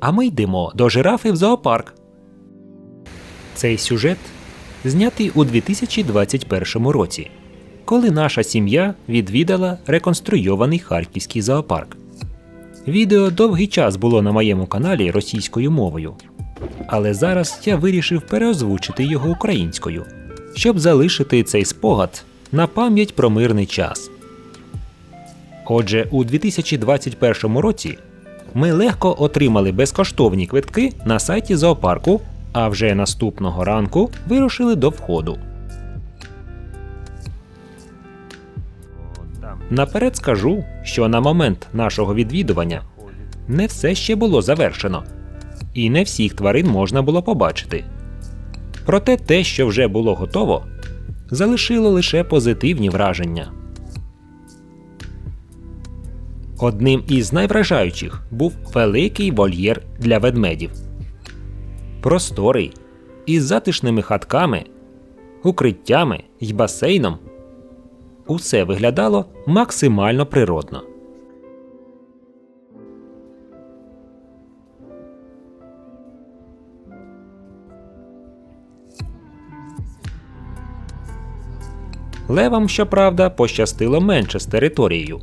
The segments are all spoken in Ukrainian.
А ми йдемо до жирафи в зоопарк. Цей сюжет знятий у 2021 році, коли наша сім'я відвідала реконструйований харківський зоопарк. Відео довгий час було на моєму каналі російською мовою, але зараз я вирішив переозвучити його українською, щоб залишити цей спогад на пам'ять про мирний час. Отже, у 2021 році ми легко отримали безкоштовні квитки на сайті зоопарку, а вже наступного ранку вирушили до входу. Наперед скажу, що на момент нашого відвідування не все ще було завершено, і не всіх тварин можна було побачити. Проте те, що вже було готово, залишило лише позитивні враження. Одним із найвражаючих був великий вольєр для ведмедів. Просторий, із затишними хатками, укриттями й басейном. Усе виглядало максимально природно. Левам, щоправда, пощастило менше з територією.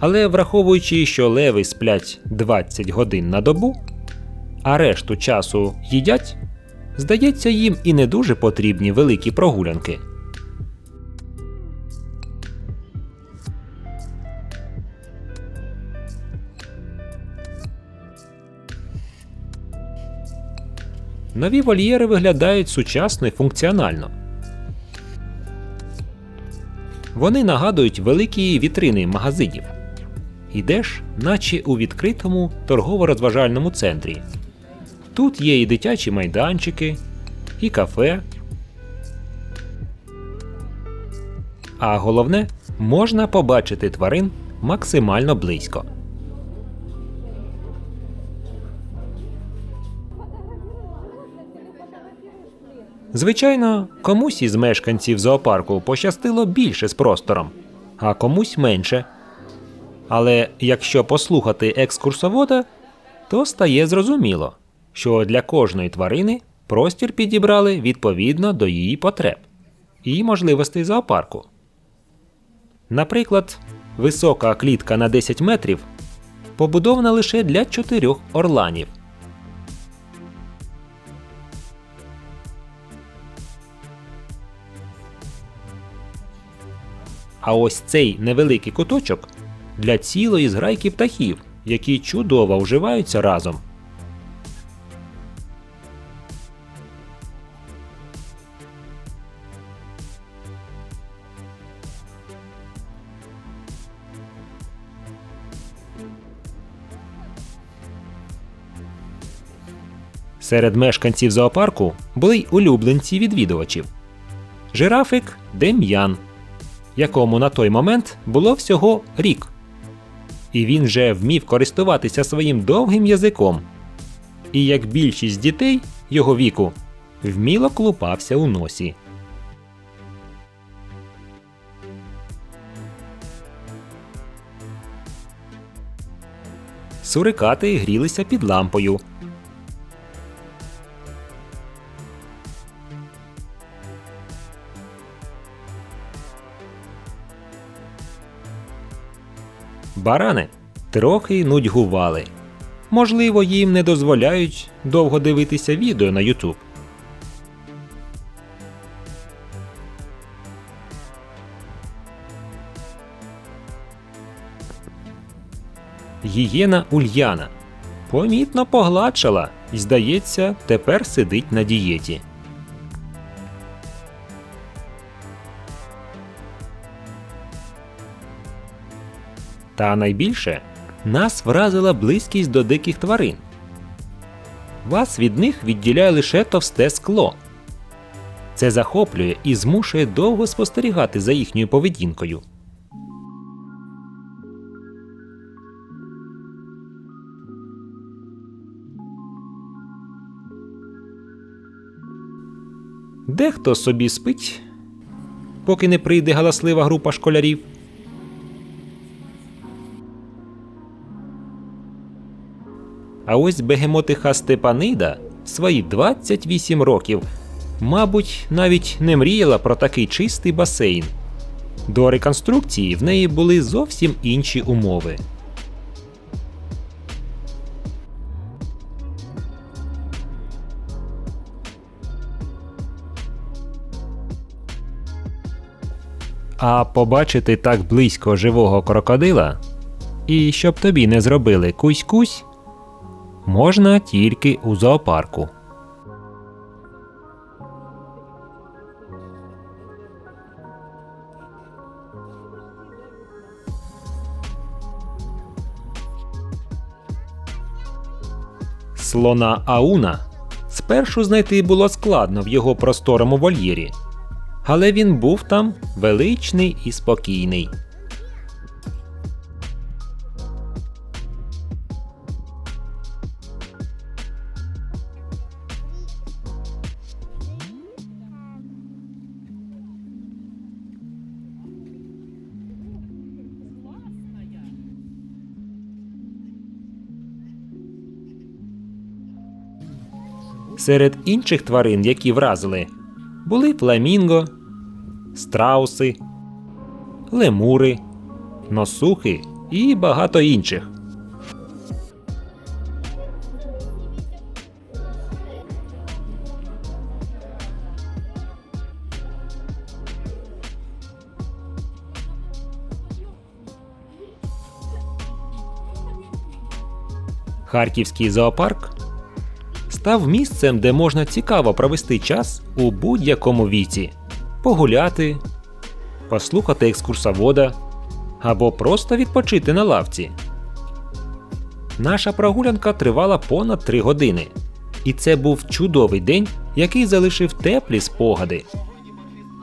Але враховуючи, що леви сплять 20 годин на добу, а решту часу їдять, здається, їм і не дуже потрібні великі прогулянки. Нові вольєри виглядають сучасно і функціонально. Вони нагадують великі вітрини магазинів. Ідеш, наче у відкритому торгово-розважальному центрі. Тут є і дитячі майданчики, і кафе. А головне, можна побачити тварин максимально близько. Звичайно, комусь із мешканців зоопарку пощастило більше з простором, а комусь менше. Але якщо послухати екскурсовода, то стає зрозуміло, що для кожної тварини простір підібрали відповідно до її потреб і можливостей зоопарку. Наприклад, висока клітка на 10 метрів побудована лише для чотирьох орланів. А ось цей невеликий куточок для цілої зграйки птахів, які чудово вживаються разом. Серед мешканців зоопарку були й улюбленці відвідувачів. Жирафик Дем'ян, якому на той момент було всього рік. І він вже вмів користуватися своїм довгим язиком. І як більшість дітей його віку вміло клупався у носі. Сурикати грілися під лампою. Барани трохи нудьгували. Можливо, їм не дозволяють довго дивитися відео на YouTube. Гієна Ульяна помітно погладшала і, здається, тепер сидить на дієті. Та найбільше нас вразила близькість до диких тварин. Вас від них відділяє лише товсте скло. Це захоплює і змушує довго спостерігати за їхньою поведінкою. Дехто собі спить, поки не прийде галаслива група школярів. А ось бегемотиха Степанида в свої 28 років, мабуть, навіть не мріяла про такий чистий басейн. До реконструкції в неї були зовсім інші умови. А побачити так близько живого крокодила, і щоб тобі не зробили кусь-кусь, можна тільки у зоопарку. Слона Ауна спершу знайти було складно в його просторому вольєрі, але він був там величний і спокійний. Серед інших тварин, які вразили, були фламінго, страуси, лемури, носухи і багато інших. Харківський зоопарк став місцем, де можна цікаво провести час у будь-якому віці, погуляти, послухати екскурсовода або просто відпочити на лавці. Наша прогулянка тривала понад три години, і це був чудовий день, який залишив теплі спогади.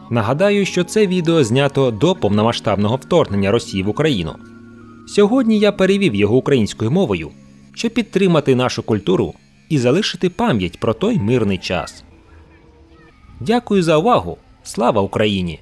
Нагадаю, що це відео знято до повномасштабного вторгнення Росії в Україну. Сьогодні я перевів його українською мовою, щоб підтримати нашу культуру і залишити пам'ять про той мирний час. Дякую за увагу! Слава Україні!